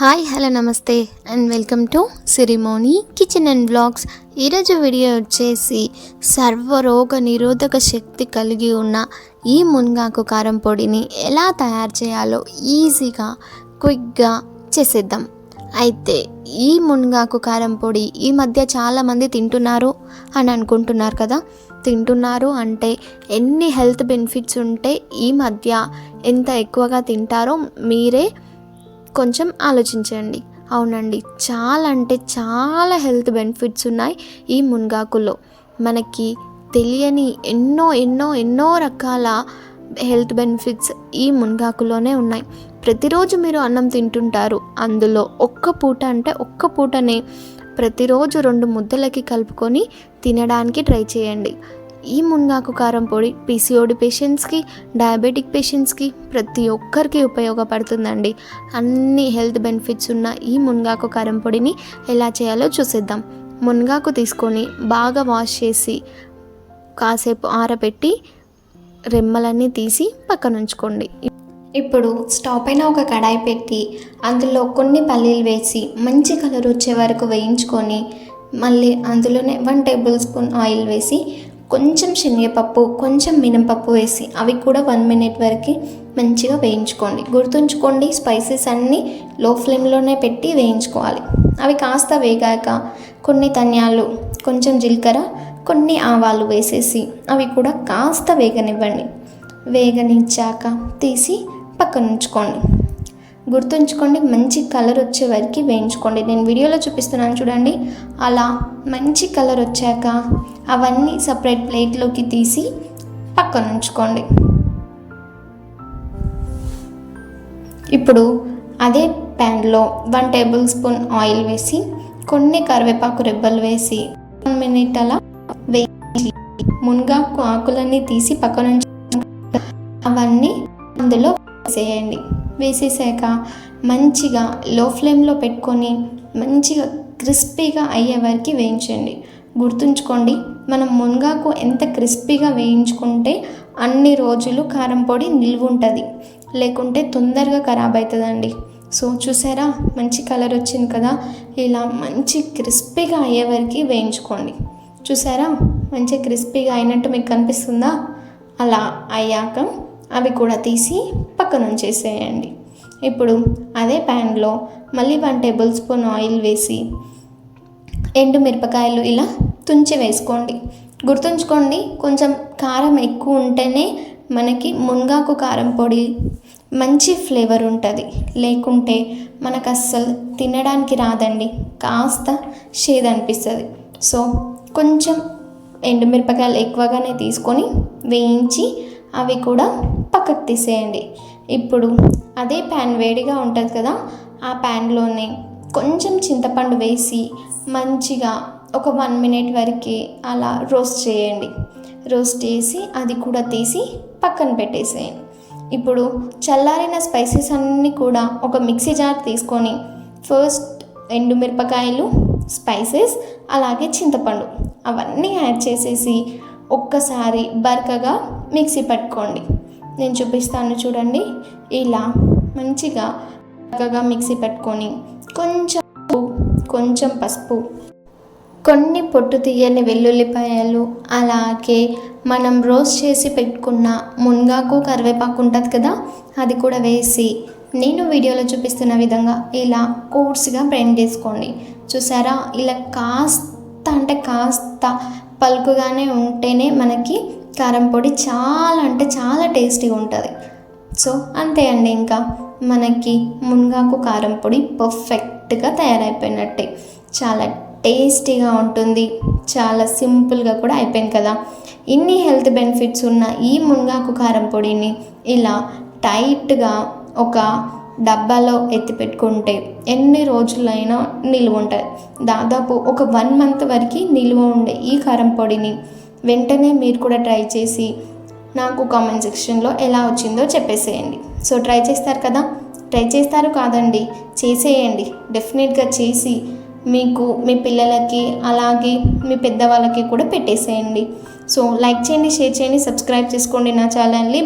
Hi hello namaste and welcome to Sirimoni kitchen and blogs. ఈరోజు video వచ్చేసి సర్వరోగ నిరోధక శక్తి కలిగి ఉన్న ఈ మునగాకు కారం పొడిని ఎలా తయారు చేయాలో ఈజీగా క్విక్గా చేసేద్దాం. అయితే ఈ మునగాకు కారం పొడి ఈ మధ్య చాలామంది తింటున్నారు అని అనుకుంటున్నారు కదా. తింటున్నారు అంటే ఎన్ని హెల్త్ బెనిఫిట్స్ ఉంటే ఈ మధ్య ఎంత ఎక్కువగా తింటారో మీరే కొంచెం ఆలోచించండి. అవునండి చాలా అంటే చాలా హెల్త్ బెనిఫిట్స్ ఉన్నాయి ఈ మునగాకులో మనకి తెలియని ఎన్నో ఎన్నో ఎన్నో రకాల హెల్త్ బెనిఫిట్స్ ఈ మునగాకులోనే ఉన్నాయి. ప్రతిరోజు మీరు అన్నం తింటుంటారు. అందులో ఒక్క పూట అంటే ఒక్క పూటనే ప్రతిరోజు రెండు ముద్దలకి కలుపుకొని తినడానికి ట్రై చేయండి. ఈ మునగాకు కారం పొడి పీసీఓడి పేషెంట్స్కి డయాబెటిక్ పేషెంట్స్కి ప్రతి ఒక్కరికి ఉపయోగపడుతుందండి. అన్ని హెల్త్ బెనిఫిట్స్ ఉన్న ఈ మునగాకు కారం పొడిని ఎలా చేయాలో చూసేద్దాం. మునగాకు తీసుకొని బాగా వాష్ చేసి కాసేపు ఆరబెట్టి రెమ్మలన్నీ తీసి పక్కన ఉంచుకోండి. ఇప్పుడు స్టవ్ పైన ఒక కడాయి పెట్టి అందులో కొన్ని పల్లీలు వేసి మంచి కలర్ వచ్చే వరకు వేయించుకొని మళ్ళీ అందులోనే వన్ టేబుల్ స్పూన్ ఆయిల్ వేసి కొంచెం శనగపప్పు కొంచెం మినపప్పు వేసి అవి కూడా వన్ మినిట్ వరకు మంచిగా వేయించుకోండి. గుర్తుంచుకోండి స్పైసెస్ అన్నీ లో ఫ్లేమ్లోనే పెట్టి వేయించుకోవాలి. అవి కాస్త వేగాక కొన్ని ధనియాలు కొంచెం జీలకర్ర కొన్ని ఆవాలు వేసేసి అవి కూడా కాస్త వేగనివ్వండి. వేగనిచ్చాక తీసి పక్కన ఉంచుకోండి. గుర్తుంచుకోండి మంచి కలర్ వచ్చే వరకు వేయించుకోండి. నేను వీడియోలో చూపిస్తున్నాను చూడండి. అలా మంచి కలర్ వచ్చాక అవన్నీ సపరేట్ ప్లేట్లోకి తీసి పక్కన ఉంచుకోండి. ఇప్పుడు అదే ప్యాన్లో వన్ టేబుల్ స్పూన్ ఆయిల్ వేసి కొన్ని కరివేపాకు రెబ్బలు వేసి వన్ మినిట్ అలా వేసి మునగాకు ఆకులన్నీ తీసి పక్కన అవన్నీ అందులో వేసేయండి. వేసేసాక మంచిగా లో ఫ్లేమ్లో పెట్టుకొని మంచిగా క్రిస్పీగా అయ్యే వరకు వేయించండి. గుర్తుంచుకోండి మనం మునగాకు ఎంత క్రిస్పీగా వేయించుకుంటే అన్ని రోజులు కారం పొడి నిల్వ ఉంటుంది లేకుంటే తొందరగా ఖరాబ్ అవుతుందండి సో చూసారా? మంచి కలర్ వచ్చింది కదా? ఇలా మంచి క్రిస్పీగా అయ్యే వరకు వేయించుకోండి. చూసారా? మంచి క్రిస్పీగా అయినట్టు మీకు కనిపిస్తుందా? అలా అయ్యాక అవి కూడా తీసి పక్కన ఉంచేసేయండి. ఇప్పుడు అదే ప్యాన్లో మళ్ళీ వన్ టేబుల్ స్పూన్ ఆయిల్ వేసి ఎండు మిరపకాయలు ఇలా తుంచి వేసుకోండి. గుర్తుంచుకోండి కొంచెం కారం ఎక్కువ ఉంటేనే మనకి మునగాకు కారం పొడి మంచి ఫ్లేవర్ ఉంటుంది. లేకుంటే మనకు అస్సలు తినడానికి రాదండి. కాస్త షేద్ అనిపిస్తుంది సో కొంచెం ఎండుమిరపకాయలు ఎక్కువగానే తీసుకొని వేయించి అవి కూడా పక్కకు తీసేయండి. ఇప్పుడు అదే ప్యాన్ వేడిగా ఉంటుంది కదా ఆ ప్యాన్లోనే కొంచెం చింతపండు వేసి మంచిగా ఒక వన్ మినిట్ వరకు అలా రోస్ట్ చేయండి. రోస్ట్ చేసి అది కూడా తీసి పక్కన పెట్టేసేయండి. ఇప్పుడు చల్లారిన స్పైసెస్ అన్నీ కూడా ఒక మిక్సీ జార్ తీసుకొని ఫస్ట్ ఎండుమిరపకాయలు స్పైసెస్ అలాగే చింతపండు అవన్నీ యాడ్ చేసేసి ఒక్కసారి బరకగా మిక్సీ పట్టుకోండి. నేను చూపిస్తాను చూడండి. ఇలా మంచిగా బరకగా మిక్సీ పెట్టుకొని కొంచెం కొంచెం పసుపు కొన్ని పొట్టు తీయని వెల్లుల్లిపాయలు అలాగే మనం రోస్ట్ చేసి పెట్టుకున్న మునగాకు కరివేపాకు ఉంటుంది కదా అది కూడా వేసి నేను వీడియోలో చూపిస్తున్న విధంగా ఇలా కోర్స్గా బ్లెండ్ చేసుకోండి. చూసారా? ఇలా కాస్త అంటే కాస్త పలుకుగానే ఉంటేనే మనకి కారం పొడి చాలా అంటే చాలా టేస్టీగా ఉంటుంది. సో అంతే అండి ఇంకా. మనకి మునగాకు కారం పొడి పర్ఫెక్ట్గా తయారైపోయినట్టే. చాలా టేస్టీగా ఉంటుంది. చాలా సింపుల్గా కూడా అయిపోయింది కదా. ఇన్ని హెల్త్ బెనిఫిట్స్ ఉన్న ఈ మునగాకు కారం పొడిని ఇలా టైట్గా ఒక డబ్బాలో ఎత్తి పెట్టుకుంటే ఎన్ని రోజులైనా నిల్వ ఉంటుంది. దాదాపు ఒక వన్ మంత్ వరకు నిల్వ ఉండే ఈ కారం పొడిని వెంటనే మీరు కూడా ట్రై చేసి నాకు కామెంట్ సెక్షన్లో ఎలా వచ్చిందో చెప్పేసేయండి. సో ట్రై చేస్తారు కదా? ట్రై చేస్తారు కాదండి చేసేయండి. డెఫినెట్గా చేసి మీకు మీ పిల్లలకి అలాగే మీ పెద్దవాళ్ళకి కూడా పెట్టేసేయండి. సో లైక్ చేయండి షేర్ చేయండి సబ్స్క్రైబ్ చేసుకోండి నా ఛానల్ని